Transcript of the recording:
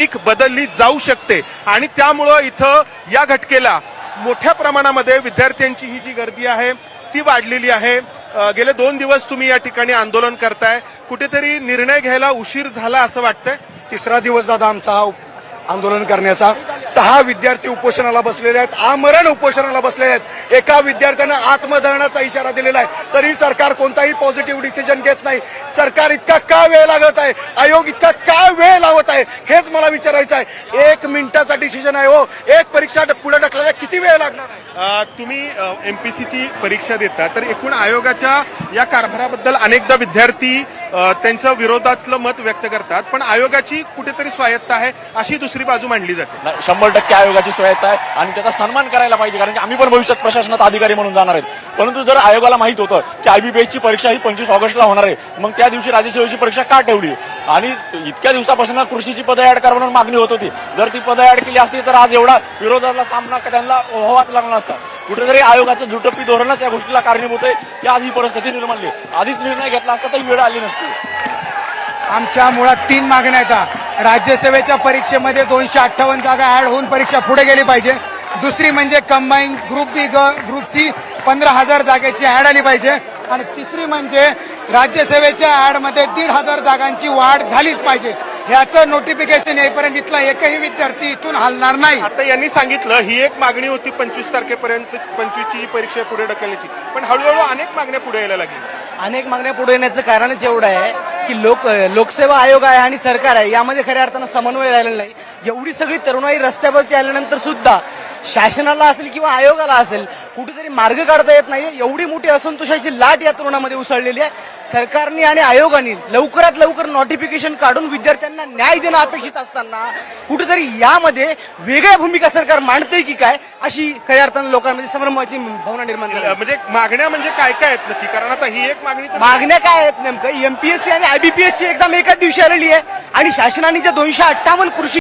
तारीख बदलली जाऊ शकते. आणि त्यामुळं इथं या घटकेला मोठ्या प्रमाणामध्ये विद्यार्थ्यांची ही जी गर्दी आहे ती वाढलेली आहे. गेले दोन दिवस तुम्ही या ठिकाणी आंदोलन करताय. कुठेतरी निर्णय घ्यायला उशीर झाला असं वाटतंय? तिसरा दिवस दादा आमचा आंदोलन करण्याचा. सहा विद्यार्थी उपोषणाला बसलेले आहेत आमरण उपोषणाला बसलेले आहेत. एका विद्यार्थ्यानं आत्मधरणाचा इशारा दिलेला आहे. तरी सरकार कोणताही पॉझिटिव्ह डिसिजन घेत नाही. सरकार इतका का वेळ लागत आहे? आयोग इतका का वेळ लावत आहे? हेच मला विचारायचं आहे. एक मिनिटाचा डिसिजन आहे हो. एक परीक्षा पुढे ढकलायला किती वेळ लागणार आहे? अ, तुम्ही एमपीसीची परीक्षा देता तर एकूण आयोगाच्या या कारभाराबद्दल अनेकदा विद्यार्थी त्यांचं विरोधातलं मत व्यक्त करतात पण आयोगाची कुठेतरी स्वायत्ता आहे अशी दुसरी बाजू मांडली जाते. शंभर टक्के आयोगाची स्वायत्ता आहे आणि त्याचा सन्मान करायला पाहिजे कारण की आम्ही पण भविष्यात प्रशासनात अधिकारी म्हणून जाणार आहेत. परंतु जर आयोगाला माहीत होतं की आयबीपीएसची परीक्षा ही पंचवीस ऑगस्टला होणार आहे मग त्या दिवशी राज्यसेवेची परीक्षा का ठेवली? आणि इतक्या दिवसापासून कृषीची पदं ऍड करा म्हणून मागणी होत होती. जर ती पदं ऍड केली असती तर आज एवढा विरोधाला सामना त्यांना व्हावाच लागला असता. कुठेतरी आयोगाचं झुटप्पी धोरणच या गोष्टीला कारणीभूत आहे. या आज ही परिस्थिती निर्माण आधीच निर्णय घेतला असता तर वेळ आली नसती. आमच्या मुळात तीन मागण्या आहेत. राज्यसेवेच्या परीक्षेमध्ये दोनशे अठ्ठावन्न जागा ऍड होऊन परीक्षा पुढे गेली पाहिजे. दुसरी म्हणजे combine group B group C पंधरा हजार जागेची ऍड आली पाहिजे. आणि तिसरी म्हणजे राज्यसेवेच्या ऍडमध्ये दीड हजार जागांची वाढ झालीच पाहिजे. ह्याचं नोटिफिकेशन येईपर्यंत इथला एकही विद्यार्थी इथून हलणार नाही. आता यांनी सांगितलं ही एक मागणी होती पंचवीस तारखेपर्यंत पंचवीसची परीक्षा पुढे ढकलण्याची. पण हळूहळू अनेक मागण्या पुढे यायला लागली. अनेक मागण्या पुढे येण्याचं कारणच एवढं आहे की लोक लोकसेवा आयोग आहे आणि सरकार आहे यामध्ये खऱ्या अर्थानं समन्वय राहिलेला नाही. एवढी सगळी तरुणाई रस्त्यावरती आल्यानंतर सुद्धा शासनाला असेल किंवा आयोगाला असेल कुठेतरी मार्ग काढता येत नाही एवढी मोठी असंतोषाची लाट या तरुणामध्ये उसळलेली आहे. सरकारने आणि आयोगाने लवकरात लवकर नोटिफिकेशन काढून विद्यार्थ्यांना न्याय देणं अपेक्षित असताना कुठेतरी यामध्ये वेगळ्या भूमिका सरकार मांडते की काय अशी खऱ्या अर्थानं लोकांमध्ये संभ्रमाची भावना निर्माण झाली. म्हणजे मागण्या म्हणजे काय काय आहेत नक्की? कारण आता ही एक मागणी तर मागण्या काय आहेत नेमकं? एमपीएससी आणि आयबीपीएसची एक्झाम एकाच दिवशी आलेली आहे आणि शासनाने जे दोनशे अठ्ठावन्न कृषी